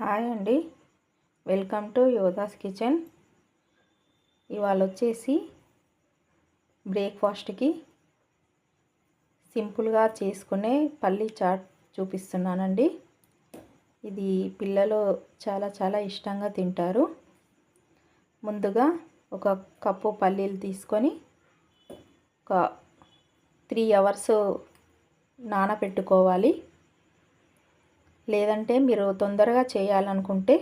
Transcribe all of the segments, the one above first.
Hi అండి. Welcome to Yodhas kitchen. ఇవాళ వచ్చేసి బ్రేక్ఫాస్ట్కి సింపుల్గా చేసుకునే పల్లి చాట్ చూపిస్తున్నానండి. ఇది పిల్లలు చాలా చాలా ఇష్టంగా తింటారు. ముందుగా ఒక కప్పు పల్లీలు తీసుకొని ఒక త్రీ అవర్స్ నానబెట్టుకోవాలి లేదంటే మీరు తొందరగా చేయాలనుకుంటే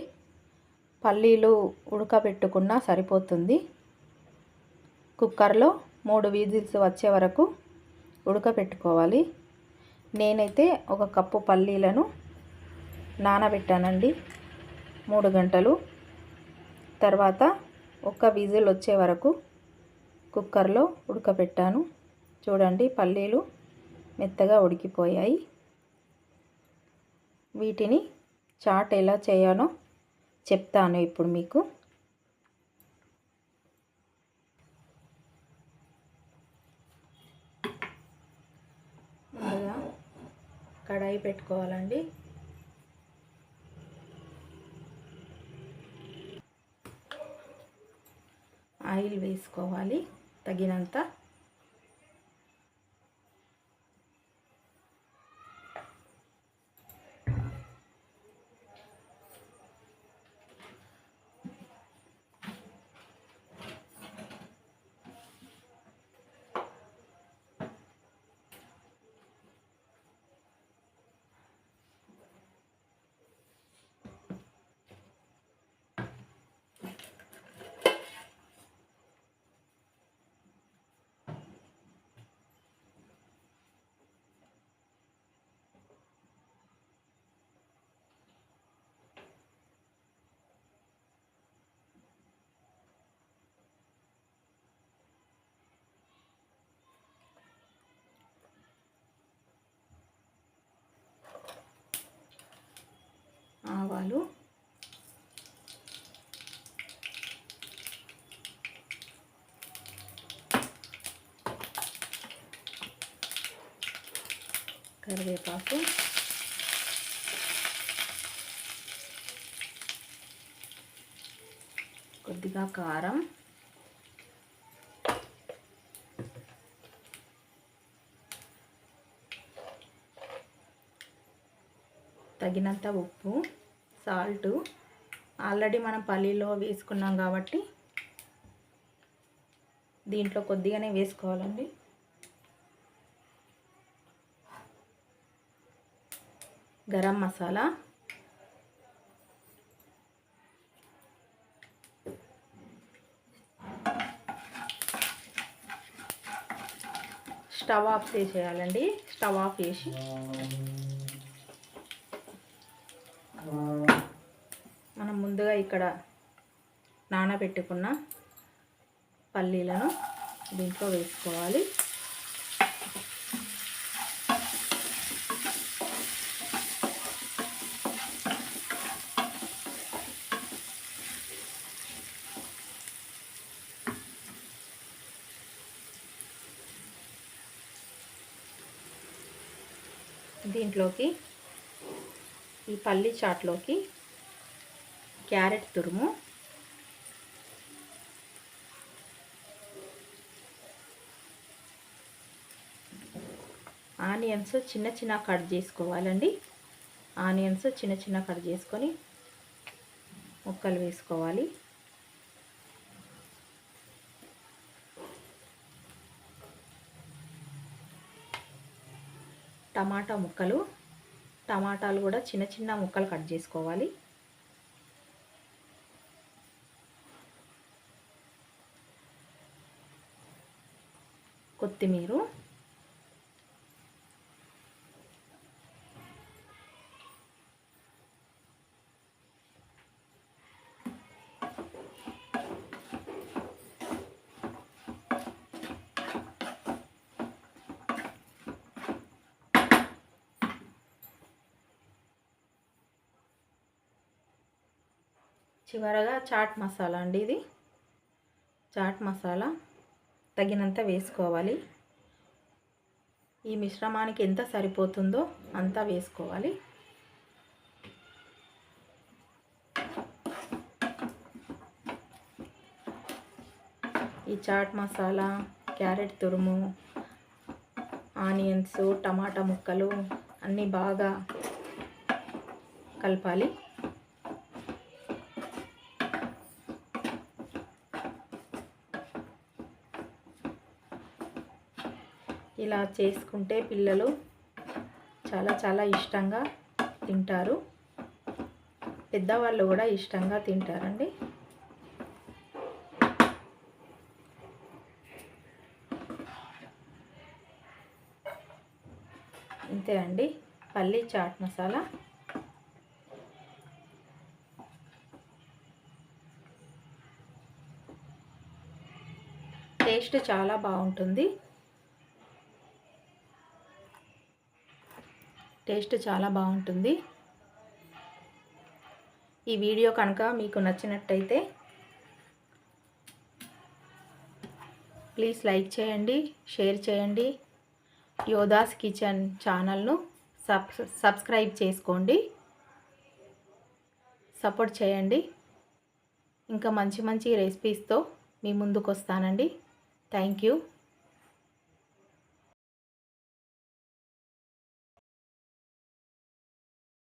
పల్లీలు ఉడకబెట్టుకున్నా సరిపోతుంది. కుక్కర్లో మూడు విజిల్స్ వచ్చే వరకు ఉడకబెట్టుకోవాలి. నేనైతే ఒక కప్పు పల్లీలను నానబెట్టానండి. మూడు గంటలు. తర్వాత ఒక విజిల్ వచ్చే వరకు కుక్కర్లో ఉడకబెట్టాను. చూడండి పల్లీలు మెత్తగా ఉడికిపోయాయి. వీటిని చాట్ ఎలా చేయాలో చెప్తాను ఇప్పుడు మీకు. ముందుగా కడాయి పెట్టుకోవాలండి. ఆయిల్ వేసుకోవాలి తగినంత. ఆవాలు కరివేపాకు. కొద్దిగా కారం. తగినంత ఉప్పు. సాల్ట్ ఆల్రెడీ మనం పల్లీలో వేసుకున్నాం కాబట్టి దీంట్లో కొద్దిగానే వేసుకోవాలండి. గరం మసాలా. స్టవ్ ఆఫ్ చేసేయాలండి. స్టవ్ ఆఫ్ చేసి మనం ముందుగా ఇక్కడ నానబెట్టుకున్న పల్లీలను దీంట్లో వేసుకోవాలి. దీంట్లోకి ఈ పల్లి చాట్లోకి క్యారెట్ తురుము. ఆనియన్స్ చిన్న చిన్న కట్ చేసుకోవాలండి. ఆనియన్స్ చిన్న చిన్న కట్ చేసుకొని ముక్కలు వేసుకోవాలి. టమాటా ముక్కలు. టమాటాలు కూడా చిన్న చిన్న ముక్కలు కట్ చేసుకోవాలి. కొత్తిమీర. చివరగా చాట్ మసాలా అండి ఇది. చాట్ మసాలా. తగినంత వేసుకోవాలి. ఈ మిశ్రమానికి ఎంత సరిపోతుందో అంతా వేసుకోవాలి. ఈ చాట్ మసాలా క్యారెట్ తురుము ఆనియన్స్ టమాటా ముక్కలు అన్నీ బాగా కలపాలి. ఇలా చేసుకుంటే పిల్లలు చాలా చాలా ఇష్టంగా తింటారు. పెద్దవాళ్ళు కూడా ఇష్టంగా తింటారండి. ఇంతే అండి. పల్లీ చాట్ మసాలా. టేస్ట్ చాలా బాగుంటుంది. టేస్ట్ చాలా బాగుంటుంది. ఈ వీడియో కనుక మీకు నచ్చినట్టయితే ప్లీజ్ లైక్ చేయండి షేర్ చేయండి. యోధాస్ కిచెన్ ఛానల్ను సబ్ సబ్స్క్రైబ్ చేసుకోండి. సపోర్ట్ చేయండి. ఇంకా మంచి మంచి రెసిపీస్తో మీ ముందుకు వస్తానండి థ్యాంక్ యూ.